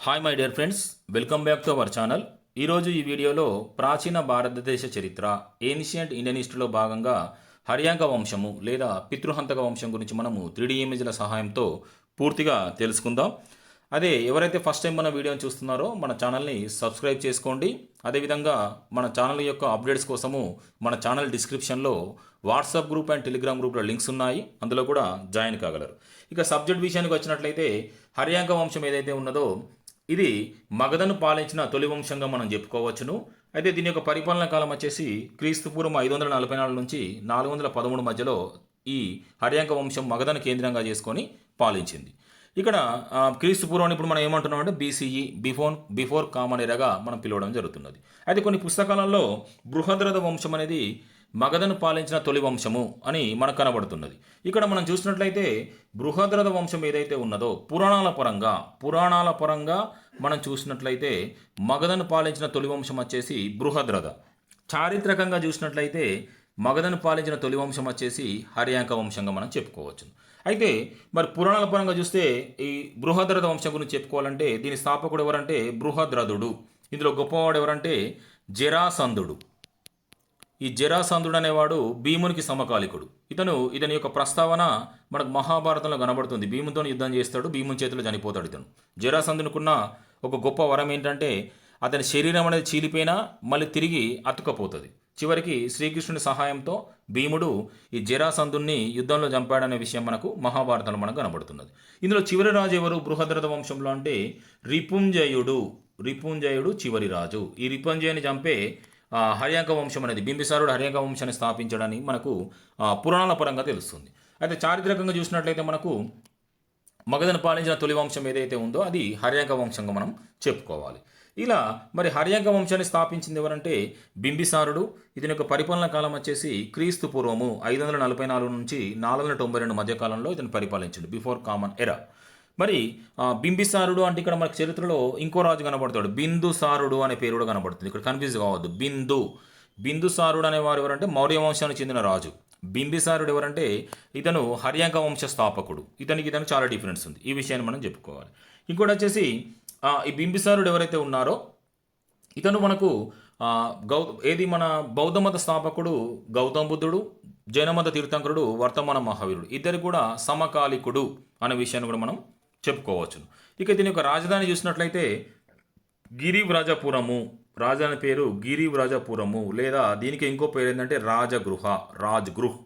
Hi my dear friends welcome back to our channel ఈరోజు ఈ వీడియోలో ప్రాచీన భారతదేశ చరిత్ర ఏన్షియంట్ ఇండియన్ హిస్టరీలో భాగంగా హర్యాంక వంశము లేదా పితృహంతక వంశం గురించి మనము త్రీడీ ఇమేజ్ల సహాయంతో పూర్తిగా తెలుసుకుందాం. అదే ఎవరైతే ఫస్ట్ టైం మన వీడియోని చూస్తున్నారో మన ఛానల్ని సబ్స్క్రైబ్ చేసుకోండి. అదేవిధంగా మన ఛానల్ యొక్క అప్డేట్స్ కోసము మన ఛానల్ డిస్క్రిప్షన్లో వాట్సాప్ గ్రూప్ అండ్ టెలిగ్రామ్ గ్రూప్లో లింక్స్ ఉన్నాయి. అందులో కూడా జాయిన్ కాగలరు. ఇక సబ్జెక్ట్ విషయానికి వచ్చినట్లయితే హర్యాంక వంశం ఏదైతే ఉన్నదో ఇది మగధను పాలించిన తొలి వంశంగా మనం చెప్పుకోవచ్చును. అయితే దీని యొక్క పరిపాలన కాలం వచ్చేసి క్రీస్తు పూర్వం ఐదు వందల నలభై నాలుగు నుంచి నాలుగు వందల పదమూడు మధ్యలో ఈ హర్యాంక వంశం మగధను కేంద్రంగా చేసుకొని పాలించింది. ఇక్కడ క్రీస్తుపూర్వం క్రీస్తు పూర్వం ఇప్పుడు మనం ఏమంటున్నాం అంటే బీసీఈ బిఫోర్ బిఫోర్ కామన్ ఎరగా మనం పిలవడం జరుగుతున్నది. అయితే కొన్ని పుస్తకాలలో బృహద్రథ వంశం అనేది మగధను పాలించిన తొలి వంశము అని మనకు కనబడుతున్నది. ఇక్కడ మనం చూసినట్లయితే బృహద్రథ వంశం ఏదైతే ఉన్నదో పురాణాల పరంగా పురాణాల పరంగా మనం చూసినట్లయితే మగధను పాలించిన తొలి వంశం వచ్చేసి బృహద్రథ. చారిత్రకంగా చూసినట్లయితే మగధను పాలించిన తొలి వంశం వచ్చేసి హర్యాంక వంశంగా మనం చెప్పుకోవచ్చు. అయితే మరి పురాణాల పరంగా చూస్తే ఈ బృహద్రథ వంశం గురించి చెప్పుకోవాలంటే దీని స్థాపకుడు ఎవరంటే బృహద్రథుడు. ఇందులో గొప్పవాడు ఎవరంటే జరాసంధుడు. ఈ జరాసంధుడు అనేవాడు భీమునికి సమకాలికుడు. ఇతను ఇతని యొక్క ప్రస్తావన మనకు మహాభారతంలో కనబడుతుంది. భీముతో యుద్ధం చేస్తాడు భీముని చేతిలో చనిపోతాడు ఇతను. జరాసంధునికున్న ఒక గొప్ప వరం ఏంటంటే అతని శరీరం అనేది చీలిపోయినా మళ్ళీ తిరిగి అతుకపోతుంది చివరికి శ్రీకృష్ణుని సహాయంతో భీముడు ఈ జరాసంధుణ్ణి యుద్ధంలో చంపాడనే విషయం మనకు మహాభారతంలో మనకు కనబడుతున్నది. ఇందులో చివరి రాజు ఎవరు? బృహద్రథ వంశంలో అంటే రిపుంజయుడు. రిపుంజయుడు చివరి రాజు. ఈ రిపుంజయుని చంపే హర్యాంక వంశం అనేది బింబిసారుడు హర్యాంక వంశాన్ని స్థాపించడని మనకు పురాణాల పరంగా తెలుస్తుంది. అయితే చారిత్రకంగా చూసినట్లయితే మనకు మగధను పాలించిన తొలి వంశం ఏదైతే ఉందో అది హర్యాంక వంశంగా మనం చెప్పుకోవాలి. ఇలా మరి హర్యాంక వంశాన్ని స్థాపించింది ఎవరంటే బింబిసారుడు. ఇతని యొక్క పరిపాలన కాలం వచ్చేసి క్రీస్తు పూర్వము ఐదు వందల నలభై నాలుగు నుంచి నాలుగు వందల తొంభై రెండు మధ్య కాలంలో ఇతను పరిపాలించాడు బిఫోర్ కామన్ ఎరా. మరి బింబిసారుడు అంటే ఇక్కడ మనకు చరిత్రలో ఇంకో రాజు కనబడతాడు. బిందుసారుడు అనే పేరు కూడా కనబడుతుంది. ఇక్కడ కన్ఫ్యూజ్ కావద్దు. బిందు. బిందుసారుడు అనేవారు ఎవరంటే మౌర్య వంశానికి చెందిన రాజు. బింబిసారుడు ఎవరంటే ఇతను హర్యాంక వంశ స్థాపకుడు. ఇతనికి ఇతను చాలా డిఫరెన్స్ ఉంది. ఈ విషయాన్ని మనం చెప్పుకోవాలి. ఇంకోటి వచ్చేసి ఈ బింబిసారుడు ఎవరైతే ఉన్నారో ఇతను మనకు గౌ ఏది మన బౌద్ధ మత స్థాపకుడు గౌతమ బుద్ధుడు జైన మత తీర్థంకరుడు వర్తమాన మహావీరుడు. ఇద్దరు కూడా సమకాలికుడు అనే విషయాన్ని కూడా మనం చెప్పుకోవచ్చు ఇక దీని యొక్క రాజధాని చూసినట్లయితే గిరివ్రజపురము. రాజధాని పేరు గిరివ్రజపురము లేదా దీనికి ఇంకో పేరు ఏంటంటే రాజగృహ రాజ్గృహ్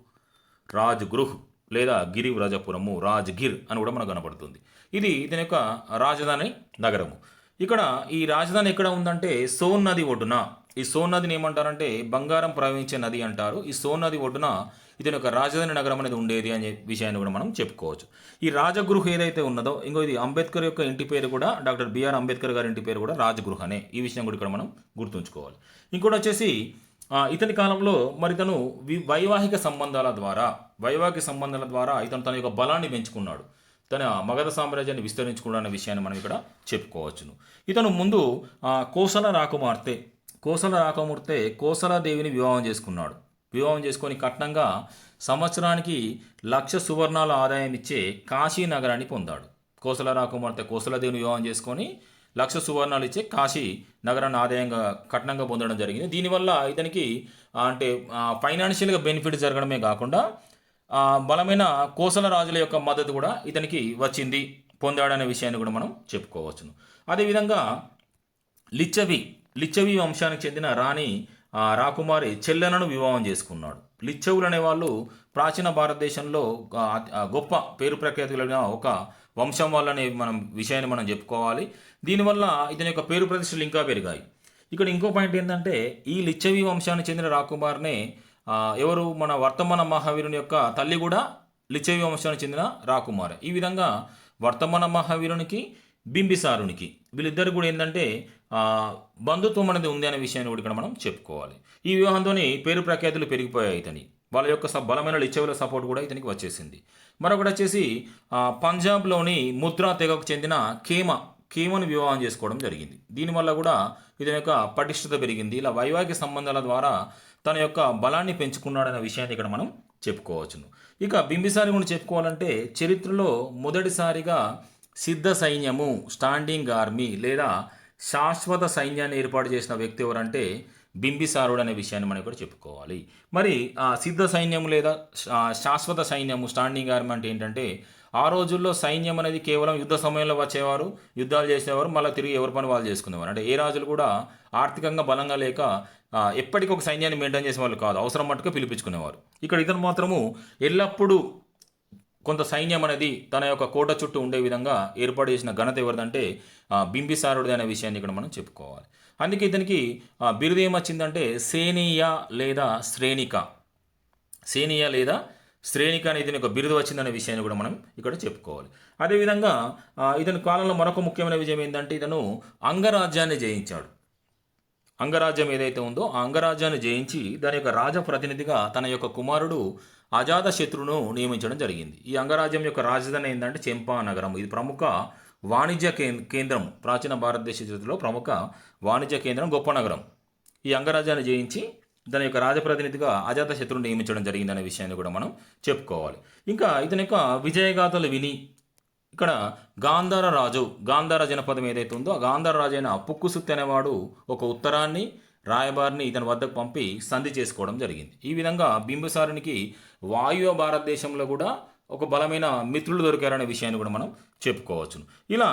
రాజ్గృహ్ లేదా గిరివ్రజపురము రాజ్గిర్ అని కూడా మనకు కనబడుతుంది. ఇది దీని యొక్క రాజధాని నగరము. ఇక్కడ ఈ రాజధాని ఎక్కడ ఉందంటే సోన్ నది ఒడ్డున ఈ సోన్ నదిని ఏమంటారంటే బంగారం ప్రవహించే నది అంటారు. ఈ సోన్ నది ఒడ్డున ఇతని యొక్క రాజధాని నగరం అనేది ఉండేది అనే విషయాన్ని కూడా మనం చెప్పుకోవచ్చు. ఈ రాజగృహ ఏదైతే ఉన్నదో ఇంకో ఇది అంబేద్కర్ యొక్క ఇంటి పేరు కూడా డాక్టర్ బిఆర్ అంబేద్కర్ గారి ఇంటి పేరు కూడా రాజగృహనే. ఈ విషయం కూడా ఇక్కడ మనం గుర్తుంచుకోవాలి. ఇంకోటి వచ్చేసి ఇతని కాలంలో మరి తను వి- వైవాహిక సంబంధాల ద్వారా వైవాహిక సంబంధాల ద్వారా ఇతను తన యొక్క బలాన్ని పెంచుకున్నాడు. తన మగధ సామ్రాజ్యాన్ని విస్తరించుకున్నాడు అనే విషయాన్ని మనం ఇక్కడ చెప్పుకోవచ్చును. ఇతను ముందు కోసల రాకుమార్తె కోసల రాకుమార్తె కోసలాదేవిని వివాహం చేసుకున్నాడు. వివాహం చేసుకొని కట్నంగా సంవత్సరానికి లక్ష సువర్ణాల ఆదాయం ఇచ్చే కాశీ నగరాన్ని పొందాడు. కోసల రాకుమార్తె కోసలదేవిని వివాహం చేసుకొని లక్ష సువర్ణాలు ఇచ్చే కాశీ నగరాన్ని ఆదాయంగా కట్నంగా పొందడం జరిగింది. దీనివల్ల ఇతనికి అంటే ఫైనాన్షియల్గా బెనిఫిట్ జరగడమే కాకుండా బలమైన కోసల రాజుల యొక్క మద్దతు కూడా ఇతనికి వచ్చింది. పొందాడనే విషయాన్ని కూడా మనం చెప్పుకోవచ్చును. అదేవిధంగా లిచ్చవి లిచ్చవి వంశానికి చెందిన రాణి రాకుమారి చెల్లెనను వివాహం చేసుకున్నాడు. లిచ్చవులు అనేవాళ్ళు ప్రాచీన భారతదేశంలో గొప్ప పేరు ప్రఖ్యాతులైన ఒక వంశం వాళ్ళనే మనం విషయాన్ని మనం చెప్పుకోవాలి. దీనివల్ల ఇతని యొక్క పేరు ప్రతిష్టలు ఇంకా పెరిగాయి. ఇక్కడ ఇంకో పాయింట్ ఏంటంటే ఈ లిచ్చవి వంశానికి చెందిన రాకుమార్నే ఎవరు? మన వర్తమాన మహావీరుని యొక్క తల్లి కూడా లిచ్చవి వంశానికి చెందిన రాకుమార్. ఈ విధంగా వర్తమాన మహావీరునికి బింబిసారునికి వీళ్ళిద్దరు కూడా ఏంటంటే బంధుత్వం అనేది ఉంది అనే విషయాన్ని కూడా ఇక్కడ మనం చెప్పుకోవాలి. ఈ వివాహంతోనే పేరు ప్రఖ్యాతులు పెరిగిపోయాయి ఇతని. వాళ్ళ యొక్క బలమైన లిచ్చవుల సపోర్ట్ కూడా ఇతనికి వచ్చేసింది. మరొకటి వచ్చేసి పంజాబ్లోని ముద్రా తెగకు చెందిన కేమ కేమను వివాహం చేసుకోవడం జరిగింది. దీనివల్ల కూడా ఇతని యొక్క పటిష్టత పెరిగింది. ఇలా వైవాహిక సంబంధాల ద్వారా తన యొక్క బలాన్ని పెంచుకున్నాడనే విషయాన్ని ఇక్కడ మనం చెప్పుకోవచ్చును. ఇక బింబిసారి గురించి చెప్పుకోవాలంటే చరిత్రలో మొదటిసారిగా సిద్ధ సైన్యము స్టాండింగ్ ఆర్మీ లేదా శాశ్వత సైన్యాన్ని ఏర్పాటు చేసిన వ్యక్తి ఎవరంటే బింబిసారుడు అనే విషయాన్ని మనం ఇక్కడ చెప్పుకోవాలి. మరి ఆ సిద్ధ సైన్యం లేదా శాశ్వత సైన్యము స్టాండింగ్ ఆర్మీ అంటే ఏంటంటే ఆ రోజుల్లో సైన్యం అనేది కేవలం యుద్ధ సమయంలో వచ్చేవారు యుద్ధాలు చేసేవారు మళ్ళీ తిరిగి ఎవరి పని వాళ్ళు చేసుకునేవారు. అంటే ఏ రాజులు కూడా ఆర్థికంగా బలంగా లేక ఎప్పటికొక ఒక సైన్యాన్ని మెయింటైన్ చేసేవాళ్ళు కాదు. అవసరం మట్టుకు పిలిపించుకునేవారు. ఇక్కడ ఇతను మాత్రము ఎల్లప్పుడూ కొంత సైన్యం అనేది తన యొక్క కోట చుట్టూ ఉండే విధంగా ఏర్పాటు చేసిన ఘనత ఎవరిదంటే బింబిసారుడిది అనే విషయాన్ని ఇక్కడ మనం చెప్పుకోవాలి. అందుకే ఇతనికి బిరుదు ఏమొచ్చిందంటే సేనీయ లేదా శ్రేణిక. సేనీయ లేదా శ్రేణిక అనేది ఇతని యొక్క బిరుదు వచ్చిందనే విషయాన్ని కూడా మనం ఇక్కడ చెప్పుకోవాలి. అదేవిధంగా ఇతని కాలంలో మరొక ముఖ్యమైన విజయం ఏంటంటే ఇతను అంగరాజ్యాన్ని జయించాడు. అంగరాజ్యం ఏదైతే ఉందో ఆ అంగరాజ్యాన్ని జయించి దాని యొక్క రాజప్రతినిధిగా తన యొక్క కుమారుడు అజాత శత్రును నియమించడం జరిగింది. ఈ అంగరాజ్యం యొక్క రాజధాని ఏంటంటే చెంపా నగరం. ఇది ప్రముఖ వాణిజ్య కేంద్రం. ప్రాచీన భారతదేశ చరిత్రలో ప్రముఖ వాణిజ్య కేంద్రం గొప్ప నగరం. ఈ అంగరాజ్యాన్ని జయించి దాని యొక్క రాజప్రతినిధిగా అజాత శత్రువును నియమించడం జరిగిందనే విషయాన్ని కూడా మనం చెప్పుకోవాలి. ఇంకా ఇతని యొక్క విజయగాథలు విని ఇక్కడ గాంధార రాజు గాంధార జనపదం ఏదైతే ఉందో ఆ గాంధార రాజు అయిన పుక్కుసుత్తి అనేవాడు ఒక ఉత్తరాన్ని రాయబారిని ఇతని వద్దకు పంపి సంధి చేసుకోవడం జరిగింది. ఈ విధంగా బింబిసారునికి వాయువ్య భారతదేశంలో కూడా ఒక బలమైన మిత్రులు దొరికారనే విషయాన్ని కూడా మనం చెప్పుకోవచ్చును. ఇలా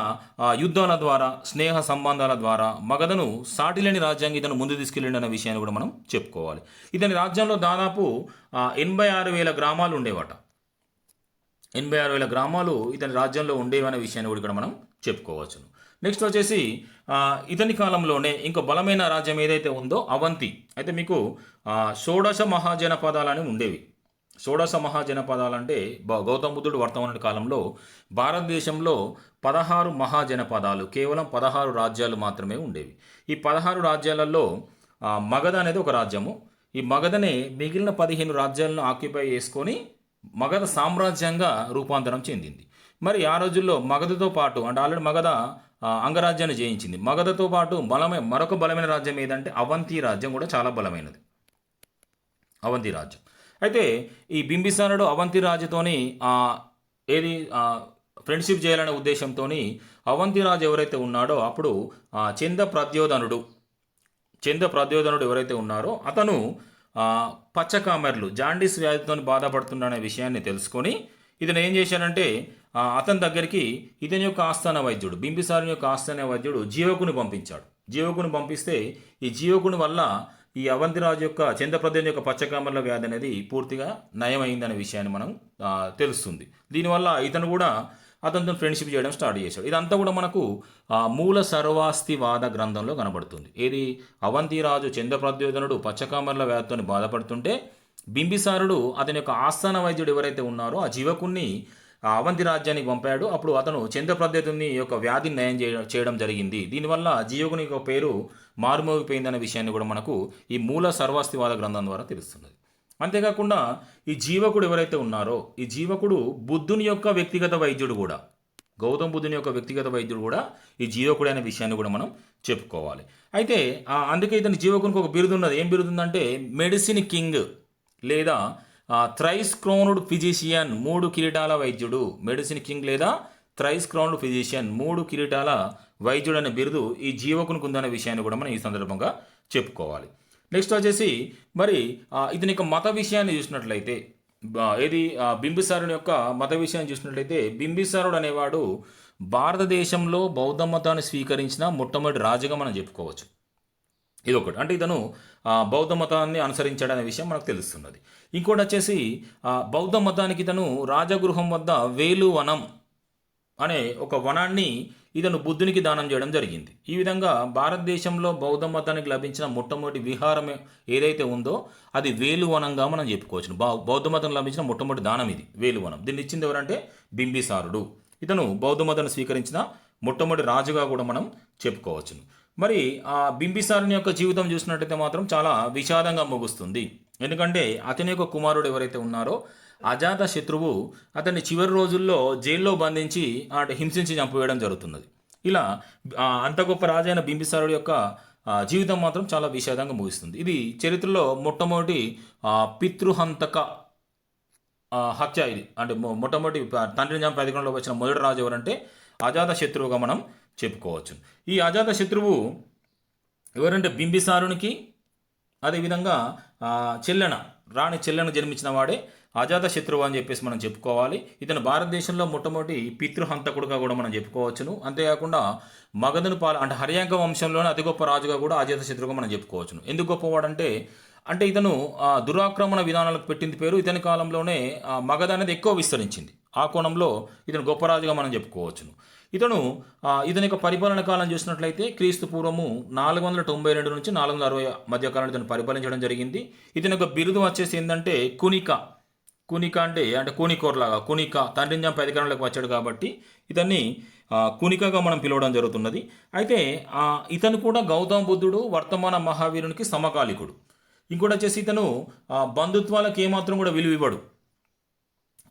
యుద్ధాల ద్వారా స్నేహ సంబంధాల ద్వారా మగధను సాటిలేని రాజ్యాంగం ఇతను ముందు తీసుకెళ్ళిండి అనే విషయాన్ని కూడా మనం చెప్పుకోవాలి. ఇతని రాజ్యంలో దాదాపు ఎనభై ఆరు వేల గ్రామాలు ఉండేవట. ఎనభై ఆరు వేల గ్రామాలు ఇతని రాజ్యంలో ఉండేవి అనే విషయాన్ని కూడా ఇక్కడ మనం చెప్పుకోవచ్చును. నెక్స్ట్ వచ్చేసి ఇతని కాలంలోనే ఇంకో బలమైన రాజ్యం ఏదైతే ఉందో అవంతి. అయితే మీకు షోడశ మహాజనపదాలని ఉండేవి. షోడశ మహాజనపదాలు అంటే గౌతమ బుద్ధుడు వర్తమాన కాలంలో భారతదేశంలో పదహారు మహాజనపదాలు కేవలం పదహారు రాజ్యాలు మాత్రమే ఉండేవి. ఈ పదహారు రాజ్యాలలో మగధ అనేది ఒక రాజ్యము. ఈ మగధనే మిగిలిన పదిహేను రాజ్యాలను ఆక్యుపై చేసుకొని మగధ సామ్రాజ్యంగా రూపాంతరం చెందింది. మరి ఆ రోజుల్లో మగధతో పాటు అంటే ఆల్రెడీ మగధ అంగరాజ్యాన్ని జయించింది. మగధతో పాటు బలమైన మరొక బలమైన రాజ్యం ఏదంటే అవంతి రాజ్యం కూడా చాలా బలమైనది. అవంతి రాజ్యం. అయితే ఈ బింబిసారుడు అవంతి రాజుతోని ఏది ఫ్రెండ్షిప్ చేయాలనే ఉద్దేశంతో అవంతి రాజు ఎవరైతే ఉన్నాడో అప్పుడు చంద ప్రద్యోధనుడు చంద ప్రద్యోధనుడు ఎవరైతే ఉన్నారో అతను పచ్చకామెర్లు జాండీస్ వ్యాధితో బాధపడుతున్నాడనే విషయాన్ని తెలుసుకొని ఇతను ఏం చేశాడంటే అతని దగ్గరికి ఇతని యొక్క ఆస్థాన వైద్యుడు బింబిసారుని యొక్క ఆస్థాన వైద్యుడు జీవకుని పంపించాడు. జీవకుని పంపిస్తే ఈ జీవకుని వల్ల ఈ అవంతిరాజు యొక్క చంద్రప్రదేశ్ యొక్క పచ్చకామర్ల వ్యాధి అనేది పూర్తిగా నయమైందనే విషయాన్ని మనం తెలుస్తుంది. దీనివల్ల ఇతను కూడా అతనితో ఫ్రెండ్షిప్ చేయడం స్టార్ట్ చేశాడు. ఇదంతా కూడా మనకు మూల సర్వాస్తివాద గ్రంథంలో కనబడుతుంది. ఏది? అవంతిరాజు చంద్రప్రద్యోధనుడు పచ్చకామర్ల వ్యాధితో బాధపడుతుంటే బింబిసారుడు అతని యొక్క ఆస్థాన వైద్యుడు ఎవరైతే ఉన్నారో ఆ జీవకుణ్ణి అవంతి రాజ్యానికి పంపాడు. అప్పుడు అతను చంద్రప్రద్యుని యొక్క వ్యాధిని నయం చేయడం జరిగింది. దీనివల్ల జీవకుని యొక్క పేరు మారుమోగిపోయిందనే విషయాన్ని కూడా మనకు ఈ మూల సర్వాస్తివాద గ్రంథం ద్వారా తెలుస్తున్నది. అంతేకాకుండా ఈ జీవకుడు ఎవరైతే ఉన్నారో ఈ జీవకుడు బుద్ధుని యొక్క వ్యక్తిగత వైద్యుడు కూడా గౌతమ బుద్ధుని యొక్క వ్యక్తిగత వైద్యుడు కూడా ఈ జీవకుడు అనే విషయాన్ని కూడా మనం చెప్పుకోవాలి. అయితే అందుకే ఇతని జీవకునికి ఒక బిరుదు ఉన్నది ఏం బిరుదు ఉందంటే మెడిసిన్ కింగ్ లేదా థ్రైస్ క్రౌన్డ్ ఫిజిషియన్ మూడు కిరీటాల వైద్యుడు. మెడిసిన్ కింగ్ లేదా థ్రైస్క్రౌన్డ్ ఫిజిషియన్ మూడు కిరీటాల వైద్యుడు అనే బిరుదు ఈ జీవకునికి ఉందనే విషయాన్ని కూడా మనం ఈ సందర్భంగా చెప్పుకోవాలి. నెక్స్ట్ వచ్చేసి మరి ఇతని యొక్క మత విషయాన్ని చూసినట్లయితే ఏది ఆ, బింబిసారుని యొక్క మత విషయాన్ని చూసినట్లయితే బింబిసారుడు అనేవాడు భారతదేశంలో బౌద్ధ మతాన్ని స్వీకరించిన మొట్టమొదటి రాజుగా మనం చెప్పుకోవచ్చు. ఇది ఒకటి అంటే ఇతను బౌద్ధ మతాన్ని అనుసరించాడనే విషయం మనకు తెలుస్తున్నది. ఇంకోటి వచ్చేసి బౌద్ధ మతానికి ఇతను రాజగృహం వద్ద వేలువనం అనే ఒక వనాన్ని ఇతను బుద్ధునికి దానం చేయడం జరిగింది. ఈ విధంగా భారతదేశంలో బౌద్ధ మతానికి లభించిన మొట్టమొదటి విహారం ఏదైతే ఉందో అది వేలువనంగా మనం చెప్పుకోవచ్చు. బౌ- బౌద్ధ మతం లభించిన మొట్టమొదటి దానం ఇది వేలువనం దీన్ని ఇచ్చింది ఎవరంటే బింబిసారుడు. ఇతను బౌద్ధ మతాన్ని స్వీకరించిన మొట్టమొదటి రాజుగా కూడా మనం చెప్పుకోవచ్చును మరి ఆ బింబిసారుని యొక్క జీవితం చూసినట్టయితే మాత్రం చాలా విషాదంగా ముగుస్తుంది. ఎందుకంటే అతని యొక్క కుమారుడు ఎవరైతే ఉన్నారో అజాత శత్రువు అతన్ని చివరి రోజుల్లో జైల్లో బంధించి అటు హింసించి చంపివేయడం జరుగుతున్నది. ఇలా అంత గొప్ప రాజైన బింబిసారుడు యొక్క జీవితం మాత్రం చాలా విషాదంగా ముగిస్తుంది. ఇది చరిత్రలో మొట్టమొదటి పితృహంతక హత్య ఇది. అంటే మొట్టమొదటి తండ్రిని చంపే అధికారంలోకి వచ్చిన మొదటి రాజు ఎవరంటే అజాత శత్రువుగా మనం చెప్పుకోవచ్చు. ఈ అజాత శత్రువు ఎవరంటే బింబిసారునికి అదేవిధంగా చెల్లెన రాణి చెల్లెన జన్మించిన వాడే అజాత శత్రువు అని చెప్పేసి మనం చెప్పుకోవాలి. ఇతను భారతదేశంలో మొట్టమొదటి పితృహంతకుడుగా కూడా మనం చెప్పుకోవచ్చును. అంతేకాకుండా మగధను పాల అంటే హర్యాంక వంశంలోనే అతి గొప్ప రాజుగా కూడా అజాత శత్రువుగా మనం చెప్పుకోవచ్చును. ఎందుకు గొప్పవాడంటే అంటే ఇతను దురాక్రమణ విధానాలకు పెట్టింది పేరు ఇతని కాలంలోనే మగధ అనేది ఎక్కువ విస్తరించింది. ఆ కోణంలో ఇతను గొప్ప రాజుగా మనం చెప్పుకోవచ్చును. ఇతను ఇతని యొక్క పరిపాలన కాలం చూసినట్లయితే క్రీస్తు పూర్వము నాలుగు వందల తొంభై రెండు నుంచి నాలుగు వందల అరవై మధ్య కాలంలో ఇతను పరిపాలించడం జరిగింది. ఇతని యొక్క బిరుదు వచ్చేసి ఏంటంటే కునిక. కునిక అంటే అంటే కూనికోర్లాగా కునిక తండ్రిని చంపి అధికారంలోకి వచ్చాడు కాబట్టి ఇతన్ని కునికగా మనం పిలవడం జరుగుతున్నది. అయితే ఇతను కూడా గౌతమ బుద్ధుడు వర్తమాన మహావీరునికి సమకాలికుడు. ఇంకోటి వచ్చేసి ఇతను బంధుత్వాలకు ఏమాత్రం కూడా విలువ ఇవ్వడు.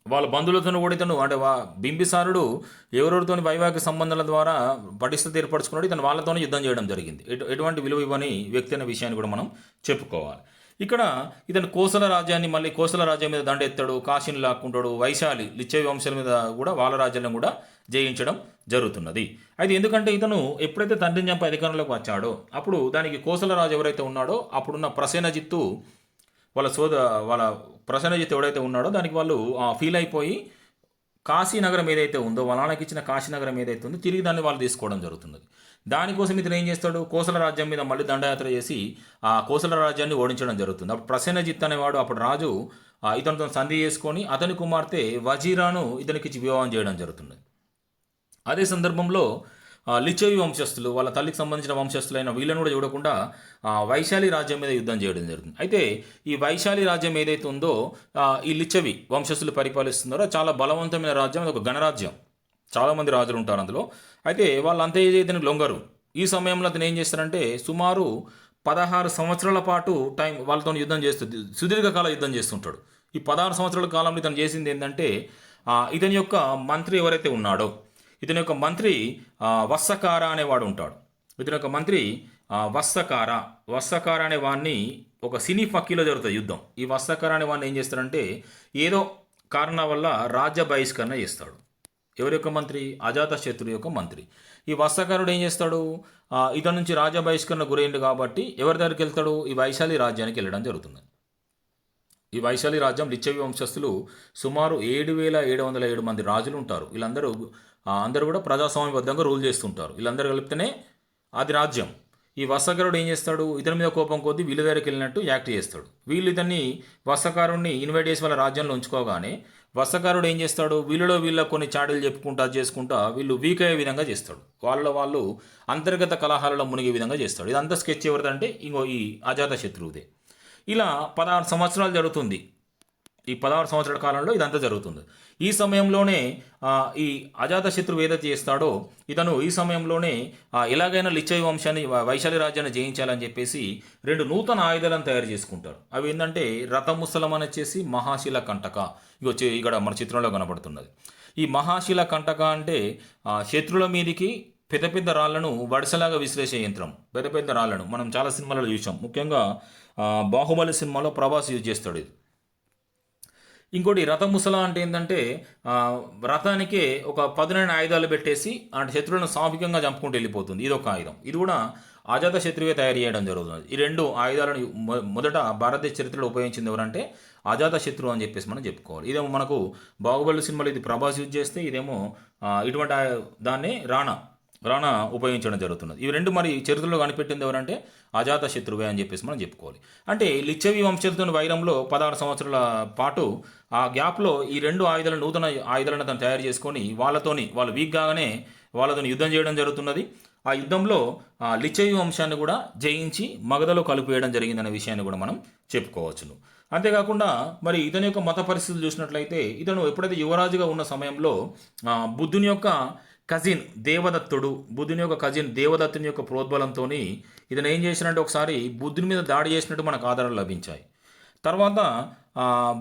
వాళ్ళ బంధువులతో కూడా ఇతను అంటే వా బింబిసారుడు ఎవరెవరితో వైవాహిక సంబంధాల ద్వారా పటిష్టత ఏర్పరచుకున్నాడు ఇతను వాళ్ళతోనే యుద్ధం చేయడం జరిగింది. ఎటువంటి విలువ ఇవ్వని వ్యక్తి అనే విషయాన్ని కూడా మనం చెప్పుకోవాలి. ఇక్కడ ఇతను కోసల రాజ్యాన్ని మళ్ళీ కోసల రాజ్యం మీద దండెత్తాడు కాశీని లాక్కుంటాడు వైశాలి లిచ్చవి వంశాల మీద కూడా వాళ్ళ రాజ్యాలను కూడా జయించడం జరుగుతున్నది. అయితే ఎందుకంటే ఇతను ఎప్పుడైతే తండ్రిని చంప అధికారంలోకి వచ్చాడో అప్పుడు దానికి కోసల రాజు ఎవరైతే ఉన్నాడో అప్పుడున్న ప్రసేనజిత్తు వాళ్ళ సోద వాళ్ళ ప్రసన్నజిత్ ఎవడైతే ఉన్నాడో దానికి వాళ్ళు ఫీల్ అయిపోయి కాశీనగరం ఏదైతే ఉందో వాళ్ళ నాన్నకి ఇచ్చిన కాశీనగరం ఏదైతే ఉందో తిరిగి దాన్ని వాళ్ళు తీసుకోవడం జరుగుతుంది. దానికోసం ఇతను ఏం చేస్తాడు? కోసల రాజ్యం మీద మళ్ళీ దండయాత్ర చేసి ఆ కోసల రాజ్యాన్ని ఓడించడం జరుగుతుంది. అప్పుడు ప్రసన్నజిత్ అనేవాడు అప్పుడు రాజు ఇతనితో సంధి చేసుకొని అతని కుమార్తె వజీరాను ఇతనికి ఇచ్చి వివాహం చేయడం జరుగుతుంది. అదే సందర్భంలో ఆ, వంశస్థులు వాళ్ళ తల్లికి సంబంధించిన వంశస్థులైన వీళ్ళని కూడా చూడకుండా వైశాలి రాజ్యం మీద యుద్ధం చేయడం జరుగుతుంది. అయితే ఈ వైశాలి రాజ్యం ఏదైతే ఉందో ఈ లిచవి వంశస్థులు పరిపాలిస్తున్నారో చాలా బలవంతమైన రాజ్యం అది ఒక గణరాజ్యం. చాలామంది రాజులు ఉంటారు అందులో. అయితే వాళ్ళంతా ఏదైతే లొంగరు. ఈ సమయంలో అతను ఏం చేస్తారంటే సుమారు పదహారు సంవత్సరాల పాటు టైం వాళ్ళతో యుద్ధం చేస్తుంది సుదీర్ఘకాల యుద్ధం చేస్తుంటాడు. ఈ పదహారు సంవత్సరాల కాలంలో ఇతను చేసింది ఏంటంటే ఇతని యొక్క మంత్రి ఎవరైతే ఉన్నాడో ఇతని యొక్క మంత్రి ఆ, వత్సకార అనేవాడు ఉంటాడు. ఇతని యొక్క మంత్రి ఆ, వత్సకార వత్సకార అనే వాడిని ఒక సినీ ఫక్కీలో జరుగుతుంది యుద్ధం. ఈ వత్సకార అనే వాడిని ఏం చేస్తాడంటే ఏదో కారణం వల్ల రాజ్య బహిష్కరణ చేస్తాడు. ఎవరి యొక్క మంత్రి? అజాత శత్రు యొక్క మంత్రి. ఈ వత్సకారుడు ఏం చేస్తాడు? ఇతని నుంచి రాజ్య బహిష్కరణ గురైంది కాబట్టి ఎవరి దగ్గరికి వెళ్తాడు? ఈ వైశాలి రాజ్యానికి వెళ్ళడం జరుగుతుంది. ఈ వైశాలి రాజ్యం లిచ్చవి వంశస్థులు సుమారు ఏడు వేల ఏడు వందల ఏడు మంది రాజులు ఉంటారు వీళ్ళందరూ అందరూ కూడా ప్రజాస్వామ్యబద్ధంగా రూల్ చేస్తుంటారు. వీళ్ళందరూ కలిపితేనే అది రాజ్యం. ఈ వత్సకారుడు ఏం చేస్తాడు? ఇతని మీద కోపం కొద్దీ వీళ్ళ దగ్గరికి వెళ్ళినట్టు యాక్ట్ చేస్తాడు. వీళ్ళు ఇతన్ని వసకారుణ్ణి ఇన్వైట్ చేసి వాళ్ళ రాజ్యంలో ఉంచుకోగానే వత్సకారుడు ఏం చేస్తాడు? వీళ్ళలో వీళ్ళ కొన్ని చాడీలు చెప్పుకుంటా చేసుకుంటా వీళ్ళు వీక్ అయ్యే విధంగా చేస్తాడు. వాళ్ళ వాళ్ళు అంతర్గత కలహాలలో మునిగే విధంగా చేస్తాడు. ఇదంతా స్కెచ్ ఎవరిదంటే ఇంకో ఈ అజాత శత్రువుదే. ఇలా పదహారు సంవత్సరాలు జరుగుతుంది. ఈ పదహారు సంవత్సరాల కాలంలో ఇదంతా జరుగుతుంది. ఈ సమయంలోనే ఈ అజాత శత్రువు ఏదైతే చేస్తాడో ఇతను ఈ సమయంలోనే ఎలాగైనా లిచ్చవి వంశాన్ని వైశాలి రాజ్యాన్ని జయించాలని చెప్పేసి రెండు నూతన ఆయుధాలను తయారు చేసుకుంటారు. అవి ఏంటంటే రథముసలం అని వచ్చేసి మహాశిల కంటక. ఇగో ఇక్కడ మన చిత్రంలో కనబడుతున్నది. ఈ మహాశిల కంటక అంటే శత్రుల శత్రువుల మీదికి పెద్ద పెద్ద రాళ్ళను వడసలాగా విశ్లేషే యంత్రం. పెద్ద పెద్ద రాళ్ళను మనం చాలా సినిమాలలో చూసాం. ముఖ్యంగా బాహుబలి సినిమాలో ప్రభాస్ యూజ్ చేస్తాడు ఇది. ఇంకోటి రథ ముసల అంటే ఏంటంటే రథానికే ఒక పదునైన ఆయుధాలు పెట్టేసి అంటే శత్రువులను సాంఘికంగా చంపుకుంటూ వెళ్ళిపోతుంది. ఇది ఒక ఆయుధం. ఇది కూడా అజాత శత్రువే తయారు చేయడం జరుగుతుంది. ఈ రెండు ఆయుధాలను మొదట భారతదేశ చరిత్రలో ఉపయోగించింది ఎవరంటే అజాత శత్రువు అని చెప్పేసి మనం చెప్పుకోవాలి. ఇదేమో మనకు బాహుబలి సినిమాలో ఇది ప్రభాస్ యూజ్ చేస్తే ఇదేమో ఇటువంటి దాన్నే రాణా. రాణా ఉపయోగించడం జరుగుతున్నది. ఇవి రెండు మరి చరిత్రలో కనిపెట్టింది ఎవరంటే అజాత శత్రువే అని చెప్పేసి మనం చెప్పుకోవాలి. అంటే లిచ్చవి వంశంతో వైరంలో పదహారు సంవత్సరాల పాటు ఆ గ్యాప్లో ఈ రెండు ఆయుధాలు నూతన ఆయుధాలను తను తయారు చేసుకొని వాళ్ళతోని వాళ్ళు వీక్ కాగానే వాళ్ళతో యుద్ధం చేయడం జరుగుతున్నది. ఆ యుద్ధంలో ఆ లిచ్చవి వంశాన్ని కూడా జయించి మగధలో కలిపేయడం జరిగిందనే విషయాన్ని కూడా మనం చెప్పుకోవచ్చును. అంతేకాకుండా మరి ఇతని యొక్క మత పరిస్థితులు చూసినట్లయితే ఇతను ఎప్పుడైతే యువరాజుగా ఉన్న సమయంలో బుద్ధుని యొక్క కజిన్ దేవదత్తుడు బుద్ధుని యొక్క కజిన్ దేవదత్తుని యొక్క ప్రోద్బలంతో ఇతను ఏం చేసినట్టు ఒకసారి బుద్ధుని మీద దాడి చేసినట్టు మనకు ఆధారాలు లభించాయి. తర్వాత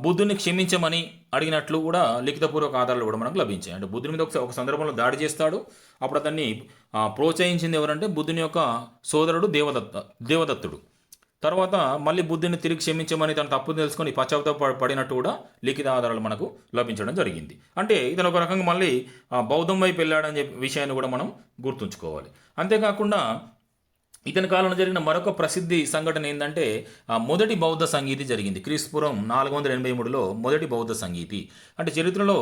బుద్ధుని క్షమించమని అడిగినట్లు కూడా లిఖితపూర్వక ఆధారాలు కూడా మనకు లభించాయి. అంటే బుద్ధుని మీద ఒకసారి ఒక సందర్భంలో దాడి చేస్తాడు. అప్పుడు అతన్ని ప్రోత్సహించింది ఎవరంటే బుద్ధుని యొక్క సోదరుడు దేవదత్త దేవదత్తుడు. తర్వాత మళ్ళీ బుద్ధుని తిరిగి క్షమించమని తన తప్పు తెలుసుకొని పశ్చాత్తాప పడినట్టు కూడా లిఖిత ఆధారాలు మనకు లభించడం జరిగింది. అంటే ఇతను ఒక రకంగా మళ్ళీ ఆ, బౌద్ధం వైపు వెళ్ళాడని చెప్పి విషయాన్ని కూడా మనం గుర్తుంచుకోవాలి. అంతేకాకుండా ఇతని కాలంలో జరిగిన మరొక ప్రసిద్ధి సంఘటన ఏంటంటే మొదటి బౌద్ధ సంగీతి జరిగింది. క్రీస్తుపురం నాలుగు వందల ఎనభై మూడులో మొదటి బౌద్ధ సంగీతి. అంటే చరిత్రలో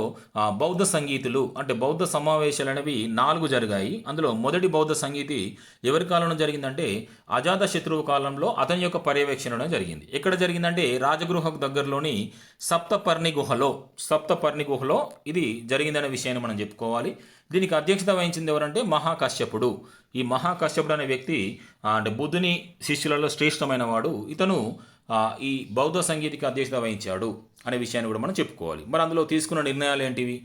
బౌద్ధ సంగీతులు అంటే బౌద్ధ సమావేశాలు అనేవి నాలుగు జరిగాయి. అందులో మొదటి బౌద్ధ సంగీతి ఎవరి కాలంలో జరిగిందంటే అజాత శత్రువు కాలంలో అతని యొక్క పర్యవేక్షణలో జరిగింది. ఎక్కడ జరిగిందంటే రాజగృహకు దగ్గరలోని సప్తపర్ణి గుహలో సప్తపర్ణి గుహలో ఇది జరిగిందనే విషయాన్ని మనం చెప్పుకోవాలి. దీనికి అధ్యక్షత వహించింది ఎవరంటే మహాకశ్యపుడు. ఈ మహాకశ్యపుడు అనే వ్యక్తి అంటే బుద్ధుని శిష్యులలో శ్రేష్టమైన వాడు. ఇతను ఈ బౌద్ధ సంగీతిక అధ్యక్షత వహించాడు అనే విషయాన్ని కూడా మనం చెప్పుకోవాలి. మరి అందులో తీసుకున్న నిర్ణయాలు ఏంటివి?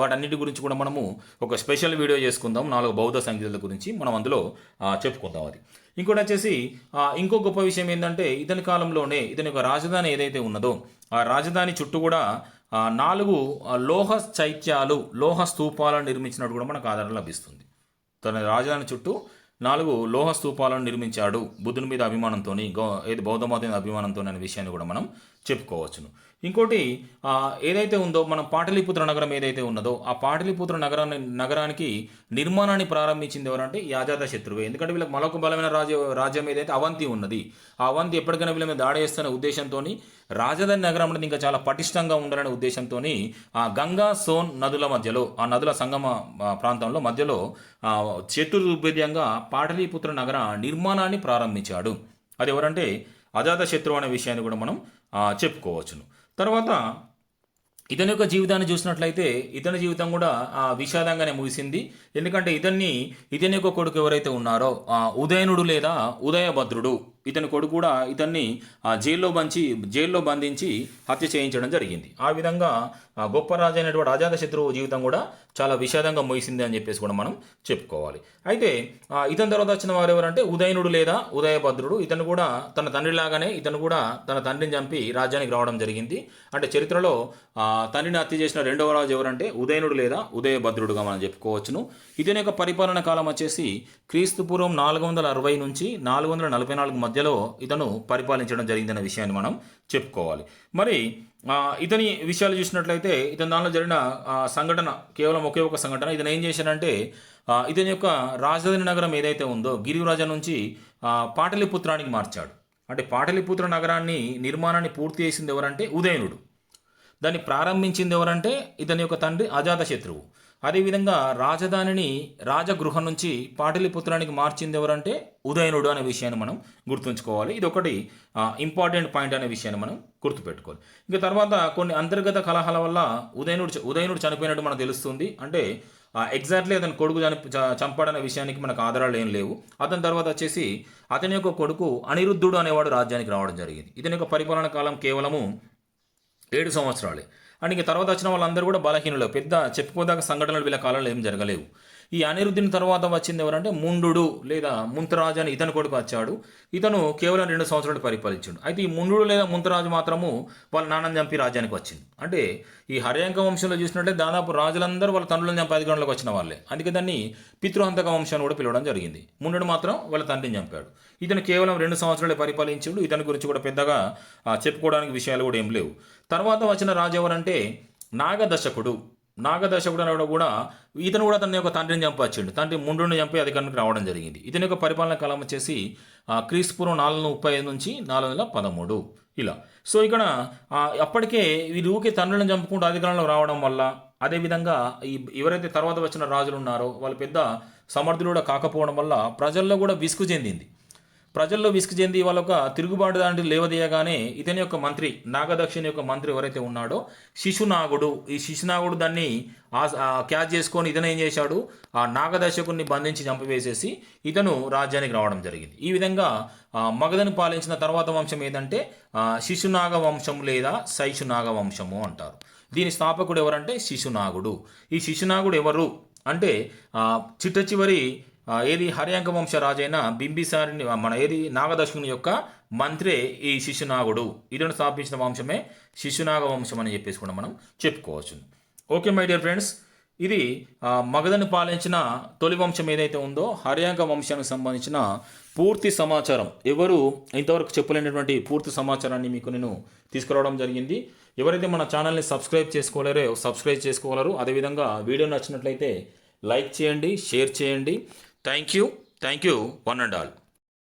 వాటన్నిటి గురించి కూడా మనము ఒక స్పెషల్ వీడియో చేసుకుందాం. నాలుగు బౌద్ధ సంగీతాల గురించి మనం అందులో చెప్పుకుందాం అది. ఇంకోటి వచ్చేసి ఇంకో గొప్ప విషయం ఏంటంటే ఇతని కాలంలోనే ఇతని యొక్క రాజధాని ఏదైతే ఉన్నదో ఆ రాజధాని చుట్టూ కూడా నాలుగు లోహ చైత్యాలు లోహ స్తూపాలను నిర్మించినట్టు కూడా మనకు ఆధారం లభిస్తుంది. తన రాజధాని చుట్టూ నాలుగు లోహ స్తూపాలను నిర్మించాడు. బుద్ధుని మీద అభిమానంతో గౌ ఏది బౌద్ధమత మీద అభిమానంతో అనే విషయాన్ని కూడా మనం చెప్పుకోవచ్చును. ఇంకోటి ఏదైతే ఉందో మనం పాటలీపుత్ర నగరం ఏదైతే ఉన్నదో ఆ పాటలీపుత్ర నగరాన్ని నగరానికి నిర్మాణాన్ని ప్రారంభించింది ఎవరంటే యాజాత శత్రువే. ఎందుకంటే వీళ్ళకి మరొక బలమైన రాజ్య రాజ్యం ఏదైతే అవంతి ఉన్నది ఆ అవంతి ఎప్పటికైనా వీళ్ళ మీద దాడి చేస్తున్న ఉద్దేశంతో రాజధాని నగరం అనేది ఇంకా చాలా పటిష్టంగా ఉండాలనే ఉద్దేశంతో ఆ గంగా సోన్ నదుల మధ్యలో ఆ నదుల సంగమ ప్రాంతంలో మధ్యలో ఆ, చతుర్భుజంగా పాటలీపుత్ర నగర నిర్మాణాన్ని ప్రారంభించాడు. అది ఎవరంటే అజాత శత్రువు అనే విషయాన్ని కూడా మనం చెప్పుకోవచ్చును. తర్వాత ఇతని యొక్క జీవితాన్ని చూసినట్లయితే ఇతని జీవితం కూడా ఆ, విషాదంగానే ముగిసింది. ఎందుకంటే ఇతన్ని ఇతని యొక్క కొడుకు ఎవరైతే ఉన్నారో ఆ, ఉదయనుడు లేదా ఉదయభద్రుడు. ఇతని కొడుకు కూడా ఇతన్ని జైల్లో బంచి జైల్లో బంధించి హత్య చేయించడం జరిగింది. ఆ విధంగా గొప్ప రాజు అయినటువంటి అజాత శత్రువు జీవితం కూడా చాలా విషాదంగా ముగిసింది అని చెప్పేసి కూడా మనం చెప్పుకోవాలి. అయితే ఇతని తర్వాత వచ్చిన వారు ఎవరంటే ఉదయనుడు లేదా ఉదయభద్రుడు. ఇతను కూడా తన తండ్రిలాగానే ఇతను కూడా తన తండ్రిని చంపి రాజ్యానికి రావడం జరిగింది. అంటే చరిత్రలో తండ్రిని హత్య చేసిన రెండవ రాజు ఎవరంటే ఉదయనుడు లేదా ఉదయభద్రుడుగా మనం చెప్పుకోవచ్చును. ఇతని యొక్క పరిపాలన కాలం వచ్చేసి క్రీస్తుపూర్వం నాలుగు వందల అరవై నుంచి నాలుగు వందల నలభై నాలుగు మధ్యలో ఇతను పరిపాలించడం జరిగిందనే విషయాన్ని మనం చెప్పుకోవాలి. మరి ఇతని విషయాలు చూసినట్లయితే ఇతని దానిలో జరిగిన సంఘటన కేవలం ఒకే ఒక సంఘటన. ఇతను ఏం చేశాడంటే ఇతని యొక్క రాజధాని నగరం ఏదైతే ఉందో గిరిరాజ నుంచి పాటలిపుత్రానికి మార్చాడు. అంటే పాటలిపుత్ర నగరాన్ని నిర్మాణాన్ని పూర్తి చేసింది ఎవరంటే ఉదయనుడు. దాన్ని ప్రారంభించింది ఎవరంటే ఇతని యొక్క తండ్రి అజాతశత్రువు. అదేవిధంగా రాజధానిని రాజగృహం నుంచి పాటలిపుత్రానికి మార్చింది ఎవరంటే ఉదయనుడు అనే విషయాన్ని మనం గుర్తుంచుకోవాలి. ఇది ఒకటి ఇంపార్టెంట్ పాయింట్ అనే విషయాన్ని మనం గుర్తుపెట్టుకోవాలి. ఇంకా తర్వాత కొన్ని అంతర్గత కలహాల వల్ల ఉదయనుడు ఉదయనుడు చనిపోయినట్టు మనకు తెలుస్తుంది. అంటే ఎగ్జాక్ట్లీ అతని కొడుకు చని చ- చంపాడనే విషయానికి మనకు ఆధారాలు ఏం లేవు. అతని తర్వాత వచ్చేసి అతని యొక్క కొడుకు అనిరుద్ధుడు అనేవాడు రాజ్యానికి రావడం జరిగింది. ఇతని యొక్క పరిపాలన కాలం కేవలము ఏడు సంవత్సరాలే. అండ్ ఇంక తర్వాత వచ్చిన వాళ్ళందరూ కూడా బలహీనులు. పెద్ద చెప్పుకోదాక సంఘటనలు వీళ్ళ కాలంలో ఏం జరగలేవు. ఈ అనిరుద్ధిని తర్వాత వచ్చింది ఎవరంటే ముండు లేదా ముంతరాజు అని ఇతని కొడుకు వచ్చాడు. ఇతను కేవలం రెండు సంవత్సరాలు పరిపాలించాడు. అయితే ఈ ముండు లేదా ముంతరాజు మాత్రము వాళ్ళ నాన్నని చంపి రాజ్యానికి వచ్చింది అంటే ఈ హర్యాంక వంశంలో చూసినట్లయితే దాదాపు రాజులందరూ వాళ్ళ తండ్రులను చంపి అధికారంలోకి వచ్చిన వాళ్ళే. అందుకే దాన్ని పితృహంతక వంశాన్ని కూడా పిలవడం జరిగింది. ముండు మాత్రం వాళ్ళ తండ్రిని చంపాడు. ఇతను కేవలం రెండు సంవత్సరాలే పరిపాలించాడు. ఇతని గురించి కూడా పెద్దగా చెప్పుకోవడానికి విషయాలు కూడా ఏం లేవు. తర్వాత వచ్చిన రాజు ఎవరంటే నాగదశకుడు. నాగదశకుడు అనేవాడు కూడా ఇతను కూడా తన యొక్క తండ్రిని చంపచ్చిండు. తండ్రి ముండుని చంపి అధికారానికి రావడం జరిగింది. ఇతని యొక్క పరిపాలన కాలం వచ్చేసి క్రీస్పూర్వం నాలుగు వందల ముప్పై ఐదు నుంచి నాలుగు వందల పదమూడు. ఇలా. సో ఇక్కడ అప్పటికే వీరు ఊకే తండ్రులను చంపుకుంటూ అధికారంలో రావడం వల్ల అదేవిధంగా ఈ ఎవరైతే తర్వాత వచ్చిన రాజులు ఉన్నారో వాళ్ళు పెద్ద సమర్థులు కూడా కాకపోవడం వల్ల ప్రజల్లో కూడా విసుగు చెందింది. ప్రజల్లో విసుగు చెంది వాళ్ళ ఒక తిరుగుబాటు దాంట్లో లేవదీయగానే ఇతని యొక్క మంత్రి నాగదక్షిణ యొక్క మంత్రి ఎవరైతే ఉన్నాడో శిశునాగుడు. ఈ శిశునాగుడు దాన్ని ఆ- క్యాచ్ చేసుకొని ఇతను ఏం చేశాడు? ఆ నాగదర్శకుడిని బంధించి చంపివేసేసి ఇతను రాజ్యానికి రావడం జరిగింది. ఈ విధంగా మగధను పాలించిన తర్వాత వంశం ఏదంటే శిశునాగ వంశం లేదా శైశునాగ వంశము అంటారు. దీని స్థాపకుడు ఎవరంటే శిశునాగుడు. ఈ శిశునాగుడు ఎవరు అంటే చిట్ట చివరి ఏది హర్యాంక వంశ రాజైన బింబిసారిని మన ఏది నాగదర్శకుని యొక్క మంత్రే ఈ శిశునాగుడు. ఇతను స్థాపించిన వంశమే శిశునాగ వంశం అని చెప్పేసి కూడా మనం చెప్పుకోవచ్చు. ఓకే మై డియర్ ఫ్రెండ్స్ ఇది మగధను పాలించిన తొలి వంశం ఏదైతే ఉందో హర్యాంక వంశానికి సంబంధించిన పూర్తి సమాచారం. ఎవరు ఇంతవరకు చెప్పలేనటువంటి పూర్తి సమాచారాన్ని మీకు నేను తీసుకురావడం జరిగింది. ఎవరైతే మన ఛానల్ని సబ్స్క్రైబ్ చేసుకోలేరో సబ్స్క్రైబ్ చేసుకోగలరు. అదేవిధంగా వీడియో నచ్చినట్లయితే లైక్ చేయండి షేర్ చేయండి. Thank you. Thank you, one and all.